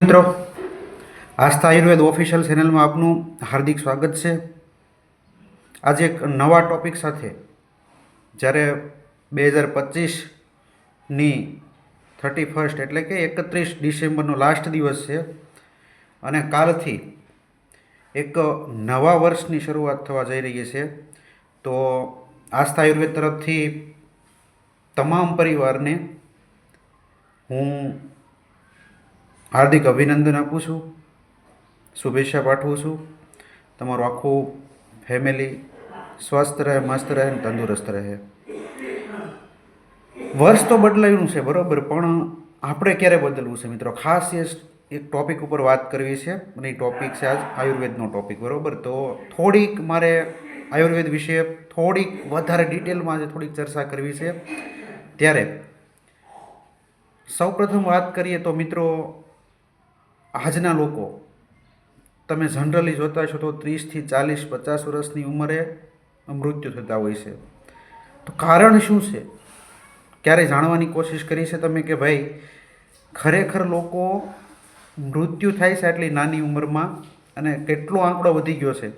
મિત્રો, આસ્થા આયુર્વેદ ઓફિશિયલ ચેનલમાં આપનું હાર્દિક સ્વાગત છે. આજે એક નવા ટોપિક સાથે, જ્યારે બે હજાર પચીસની થર્ટી ફર્સ્ટ એટલે કે એકત્રીસ ડિસેમ્બરનો લાસ્ટ દિવસ છે અને કાલથી એક નવા વર્ષની શરૂઆત થવા જઈ રહી છે, તો આસ્થા આયુર્વેદ તરફથી તમામ પરિવારને હું હાર્દિક અભિનંદન આપું છું. શુભેચ્છા પાઠવું છું. તમારું આખું ફેમિલી સ્વસ્થ રહે, મસ્ત રહે અને તંદુરસ્ત રહે. વર્ષ તો બદલાયું છે, બરાબર, પણ આપણે ક્યારે બદલવું છે મિત્રો? ખાસ એ એક ટોપિક ઉપર વાત કરવી છે અને એ ટોપિક છે આજ આયુર્વેદનો ટોપિક બરાબર? તો થોડીક મારે આયુર્વેદ વિશે થોડીક વધારે ડિટેલમાં આજે થોડીક ચર્ચા કરવી છે. ત્યારે સૌપ્રથમ વાત કરીએ તો મિત્રો આજના લોકો, તમે જનરલી જોતા છો તો ત્રીસથી ચાલીસ, પચાસ વર્ષની ઉંમરે મૃત્યુ થતા હોય છે. તો કારણ શું છે? ક્યારે જાણવાની કોશિશ કરી છે તમે કે ભાઈ, ખરેખર લોકો મૃત્યુ થાય છે આટલી નાની ઉંમરમાં અને કેટલો આંકડો વધી ગયો છે?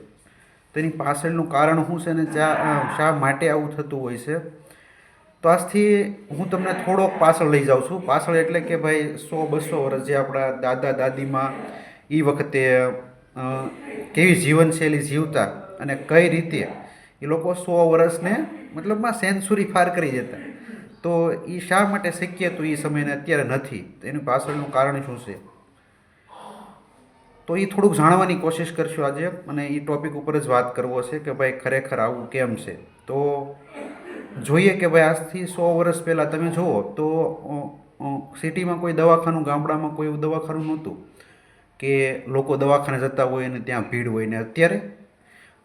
તેની પાછળનું કારણ શું છે અને શા માટે આવું થતું હોય છે? તો આજથી હું તમને થોડોક પાછળ લઈ જાઉં છું. પાછળ એટલે કે ભાઈ સો બસો વર્ષ જે આપણા દાદા દાદીમાં એ વખતે કેવી જીવનશૈલી જીવતા અને કઈ રીતે એ લોકો સો વર્ષને મતલબમાં સેન્ચુરી પાર કરી જતા. તો એ શા માટે શક્ય તો એ સમયને અત્યારે નથી? તો એનું પાછળનું કારણ શું છે? તો એ થોડુંક જાણવાની કોશિશ કરશું આજે. અને એ ટોપિક ઉપર જ વાત કરવો છે કે ભાઈ ખરેખર આવું કેમ છે? તો જોઈએ કે ભાઈ આજથી સો વર્ષ પહેલાં તમે જુઓ તો સિટીમાં કોઈ દવાખાનું, ગામડામાં કોઈ એવું દવાખાનું નહોતું કે લોકો દવાખાને જતા હોય અને ત્યાં ભીડ હોય ને અત્યારે.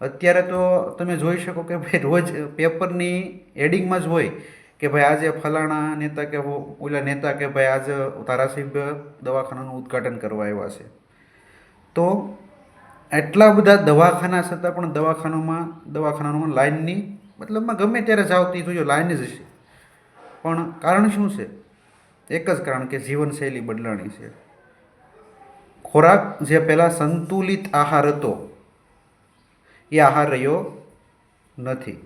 અત્યારે તો તમે જોઈ શકો કે ભાઈ રોજ પેપરની એડિંગમાં જ હોય કે ભાઈ આજે ફલાણા નેતા કે ઓલા નેતા કે ભાઈ આજે ધારાસભ્ય દવાખાનાનું ઉદ્ઘાટન કરવા આવ્યા છે. તો એટલા બધા દવાખાના છતાં પણ દવાખાનામાં દવાખાનામાં લાઇનની મતલબમાં ગમે ત્યારે જાઓ તો જોજો લાઈન જ હશે. પણ કારણ શું છે? એક જ કારણ કે જીવનશૈલી બદલાણી છે. ખોરાક જે પહેલાં સંતુલિત આહાર હતો, એ આહાર રહ્યો નથી.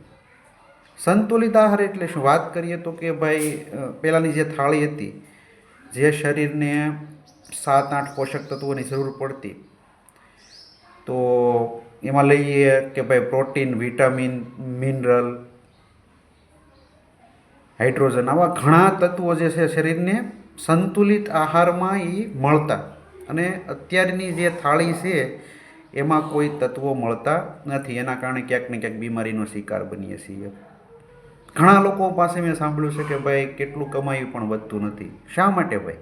સંતુલિત આહાર એટલે શું? વાત કરીએ તો કે ભાઈ પહેલાંની જે થાળી હતી, જે શરીરને સાત આઠ પોષક તત્વોની જરૂર પડતી, તો એમાં લઈએ કે ભાઈ પ્રોટીન, વિટામિન, મિનરલ, હાઇડ્રોજન, આવા ઘણા તત્વો જે છે શરીરને સંતુલિત આહારમાં એ મળતા. અને અત્યારની જે થાળી છે, એમાં કોઈ તત્વો મળતા નથી. એના કારણે ક્યાંક ને ક્યાંક બીમારીનો શિકાર બનીએ છીએ. ઘણા લોકો પાસે મેં સાંભળ્યું છે કે ભાઈ કેટલું કમાયું પણ વધતું નથી. શા માટે ભાઈ?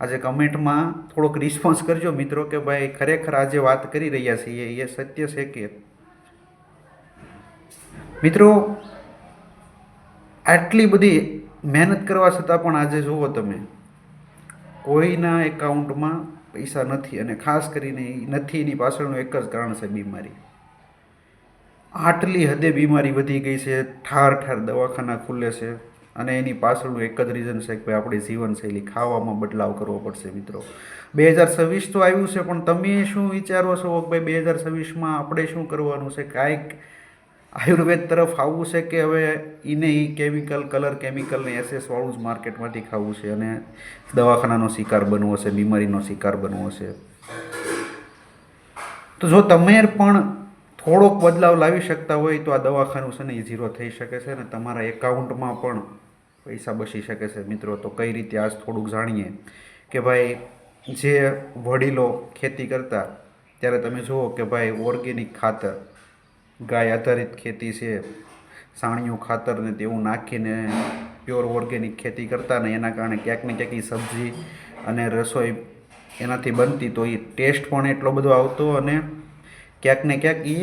આજે કમેન્ટમાં થોડોક રિસ્પોન્સ કરજો મિત્રો કે ભાઈ ખરેખર આજે વાત કરી રહ્યા છીએ, એ સત્ય છે કે? મિત્રો, આટલી બધી મહેનત કરવા છતાં પણ આજે જુઓ તમે, કોઈના એકાઉન્ટમાં પૈસા નથી અને ખાસ કરીને નથી, એની પાછળનું એક જ કારણ છે બીમારી. આટલી હદે બીમારી વધી ગઈ છે, ઠાર ઠાર દવાખાના ખુલે છે. અને એની પાછળનું એક જ રીઝન છે કે ભાઈ આપણી જીવનશૈલી ખાવામાં બદલાવ કરવો પડશે મિત્રો. બે હજાર છવ્વીસ તો આવ્યું છે, પણ તમે શું વિચારો છો? કે ભાઈ બે હજાર છવ્વીસમાં આપણે શું કરવાનું છે? કાંઈક આયુર્વેદ તરફ આવવું છે કે હવે એને એ કેમિકલ કલર કેમિકલ ને એસએસ જ માર્કેટમાંથી ખાવું છે અને દવાખાનાનો શિકાર બનવો છે બીમારીનો શિકાર બનવો છે તો જો તમે પણ થોડોક બદલાવ લાવી શકતા હોય તો આ દવાખાનું છે ને એ ઝીરો થઈ શકે છે અને તમારા એકાઉન્ટમાં પણ પૈસા બચી શકે છે. મિત્રો, તો કઈ રીતે આજ થોડુંક જાણીએ કે ભાઈ, જે વડીલો ખેતી કરતા, ત્યારે તમે જુઓ કે ભાઈ ઓર્ગેનિક ખાતર, ગાય આધારિત ખેતી છે, સાણિયું ખાતર ને તેવું નાખીને પ્યોર ઓર્ગેનિક ખેતી કરતા ને એના કારણે ક્યાંક ને ક્યાંક સબ્જી અને રસોઈ એનાથી બનતી તો એ ટેસ્ટ પણ એટલો બધો આવતો અને ક્યાંક ને ક્યાંક એ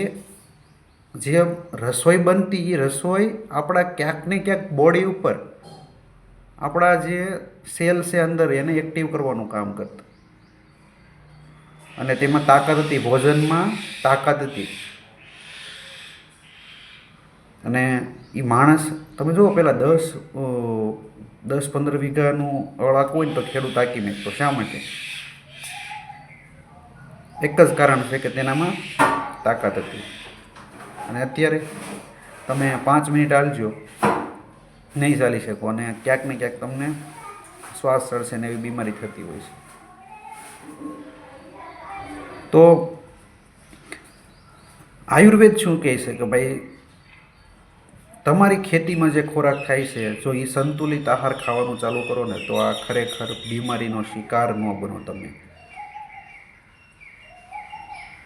જે રસોઈ બનતી એ રસોઈ આપણા ક્યાંક ને ક્યાંક બોડી ઉપર આપણા જે સેલ છે અંદર એને એક્ટિવ કરવાનું કામ કરતા. અને તેમાં તાકાત હતી ભોજનમાં, તાકાત હતી. અને એ માણસ, તમે જુઓ પહેલાં દસ દસ પંદર વીઘાનું અળાક હોય ને તો ખેડૂત તાકી નાખતો શા માટે? એક જ કારણ છે કે તેનામાં તાકાત હતી. અને અત્યારે તમે પાંચ મિનિટ હાલજો, નહીં ચાલી શકો અને ક્યાંક ને ક્યાંક તમને શ્વાસ ચડશે ને એવી બીમારી થતી હોય છે. તો આયુર્વેદ શું કહે છે કે ભાઈ, તમારી ખેતીમાં જે ખોરાક થાય છે, જો એ સંતુલિત આહાર ખાવાનું ચાલુ કરો ને, તો આ ખરેખર બીમારીનો શિકાર ન બનો તમે.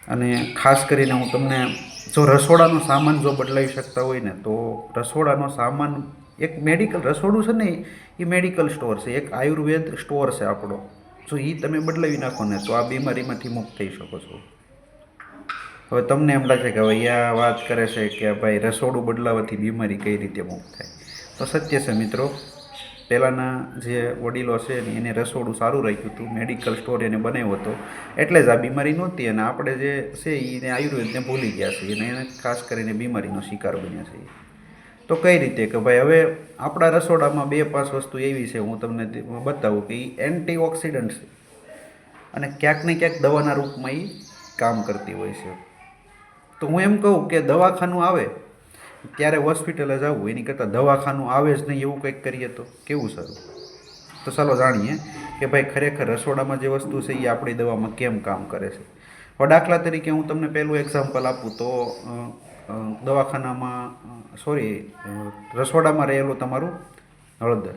અને ખાસ કરીને હું તમને જો રસોડાનો સામાન જો બદલાવી શકતા હોય ને, તો રસોડાનો સામાન એક મેડિકલ રસોડું છે ને, એ મેડિકલ સ્ટોર છે. એક આયુર્વેદ સ્ટોર છે આપણો. જો એ તમે બદલાવી નાખો ને, તો આ બીમારીમાંથી મુક્ત થઈ શકો છો. હવે તમને એમ લાગે કે હવે આ વાત કરે છે કે ભાઈ રસોડું બદલાવાથી બીમારી કઈ રીતે મુક્ત થાય? તો સત્ય છે મિત્રો. પહેલાંના જે વડીલો છે ને, એને રસોડું સારું રાખ્યું હતું મેડિકલ સ્ટોર એને બનાવ્યો હતો. એટલે જ આ બીમારી નહોતી અને આપણે જે છે એને આયુર્વેદને ભૂલી ગયા છે અને એને ખાસ કરીને બીમારીનો શિકાર બન્યા છે તો કઈ રીતે કે ભાઈ, હવે આપણા રસોડામાં બે પાંચ વસ્તુ એવી છે, હું તમને બતાવું કે એ એન્ટીઓક્સિડન્ટ છે. અને ક્યાંક ને ક્યાંક દવાના રૂપમાં એ કામ કરતી હોય છે. તો હું એમ કહું કે દવાખાનું આવે ત્યારે હોસ્પિટલે જવું, એની કરતાં દવાખાનું આવે જ નહીં એવું કંઈક કરીએ તો. કેવું સારું? તો ચાલો જાણીએ કે ભાઈ ખરેખર રસોડામાં જે વસ્તુ છે એ આપણી દવામાં કેમ કામ કરે છે? હવે દાખલા તરીકે હું તમને પહેલું એક્ઝામ્પલ આપું તો દવાખાનામાં સોરી રસોડામાં રહેલું તમારું હળદર.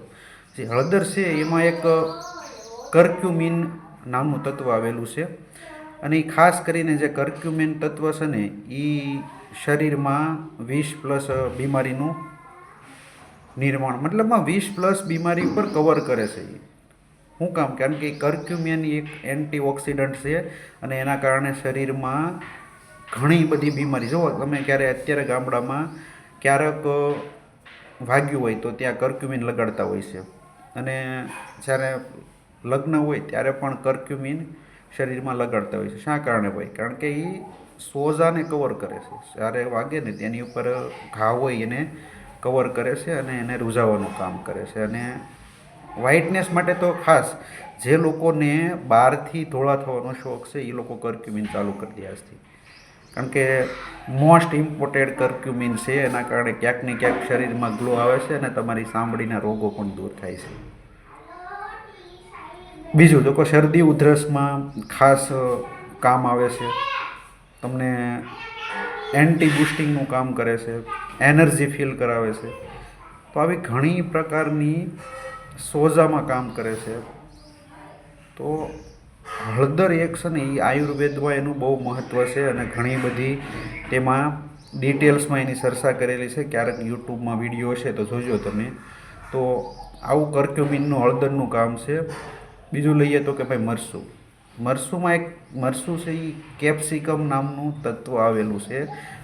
જે હળદર છે એમાં એક કર્ક્યુમિન નામનું તત્વ આવેલું છે. અને એ ખાસ કરીને જે કર્ક્યુમિન તત્વ છે ને એ શરીરમાં વીસ પ્લસ બીમારીનું નિર્માણ, મતલબમાં વીસ પ્લસ બીમારી ઉપર કવર કરે છે એ શું કામ, કારણ કે કર્ક્યુમિન એક એન્ટીઓક્સિડન્ટ છે અને એના કારણે શરીરમાં ઘણી બધી બીમારી. જુઓ તમે ક્યારે અત્યારે ગામડામાં ક્યારેક વાગ્યું હોય તો ત્યાં કર્ક્યુમિન લગાડતા હોય છે. અને જ્યારે લગ્ન હોય ત્યારે પણ કર્ક્યુમિન શરીરમાં લગાડતા હોય છે. શા કારણે હોય? કારણ કે એ સોજાને કવર કરે છે. જ્યારે વાગે ને તેની ઉપર ઘા હોય એને કવર કરે છે અને એને રૂઝાવાનું કામ કરે છે. અને વ્હાઇટનેસ માટે તો ખાસ જે લોકોને બહારથી ધોળા થવાનો શોખ છે એ લોકો કર્ક્યુમિન ચાલુ કરી દે આજથી. કારણ કે મોસ્ટ ઇમ્પોર્ટેડ કર્ક્યુમિન છે, એના કારણે ક્યાંક ને ક્યાંક શરીરમાં ગ્લો આવે છે અને તમારી સાંભળીના રોગો પણ દૂર થાય છે. બીજું તો કે શરદી ઉધરસમાં ખાસ કામ આવે છે. તમને એન્ટી બુસ્ટિંગનું કામ કરે છે એનર્જી ફીલ કરાવે છે. તો આવી ઘણી પ્રકારની સોજામાં કામ કરે છે. તો હળદર એક છે ને એ આયુર્વેદમાં એનું બહુ મહત્ત્વ છે અને ઘણી બધી તેમાં ડિટેલ્સમાં એની ચર્ચા કરેલી છે. ક્યારેક યુટ્યુબમાં વીડિયો છે તો જોજો તમે. તો આવું કર્ક્યુમિનનું હળદરનું કામ છે. બીજું લઈએ તો કે ભાઈ મરસું મરસુંમાં એક, મરસું છે એ કેપ્સિકમ નામનું તત્વ આવેલું છે.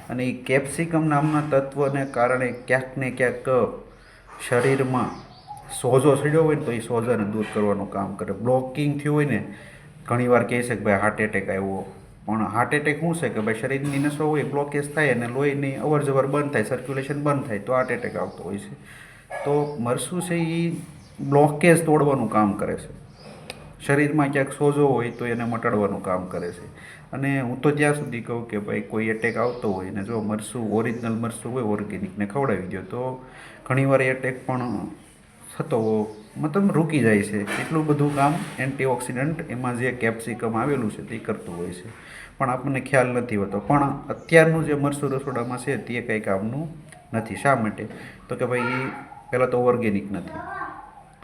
અને એ કેપ્સિકમ નામના તત્વને કારણે ક્યાંક ને ક્યાંક શરીરમાં સોજો ચડ્યો હોય ને તો એ સોજાને દૂર કરવાનું કામ કરે. બ્લોકિંગ થયું હોય ને, ઘણીવાર કહે છે કે ભાઈ હાર્ટ એટેક આવ્યો. પણ હાર્ટ એટેક શું છે કે ભાઈ શરીરની નસો હોય બ્લોકેજ થાય અને લોહીની અવર જવર બંધ થાય સર્ક્યુલેશન બંધ થાય, તો હાર્ટ એટેક આવતો હોય છે. તો મરસું છે એ બ્લોકેજ તોડવાનું કામ કરે છે. શરીરમાં ક્યાંક સોજો હોય તો એને મટાડવાનું કામ કરે છે. અને હું તો ત્યાં સુધી કહું કે ભાઈ કોઈ એટેક આવતો હોય ને જો મરસું ઓરિજિનલ મરસું હોય ઓર્ગેનિકને ખવડાવી દો, તો ઘણીવાર એટેક પણ થતો મતલબ રૂકી જાય છે. એટલું બધું કામ એન્ટીઓક્સિડન્ટ એમાં જે કેપ્સિકમ આવેલું છે તે કરતું હોય છે. પણ આપણને ખ્યાલ નથી હોતો. પણ અત્યારનું જે મરસું રસોડામાં છે તે કંઈ કામનું નથી. શા માટે? તો કે ભાઈ પહેલાં તો ઓર્ગેનિક નથી.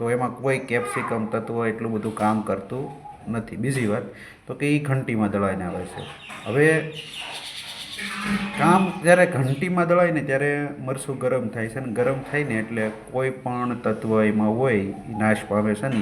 તો એમાં કોઈ કેપ્સિકમ તત્વ એટલું બધું કામ કરતું નથી. બીજી વાત, તો કે એ ઘંટીમાં દળાઈને આવે છે. હવે કામ જ્યારે ઘંટીમાં દળાય ને ત્યારે મરસું ગરમ થાય છે અને ગરમ થાય ને એટલે કોઈ પણ તત્વ એમાં હોય એ નાશ પામે છે ને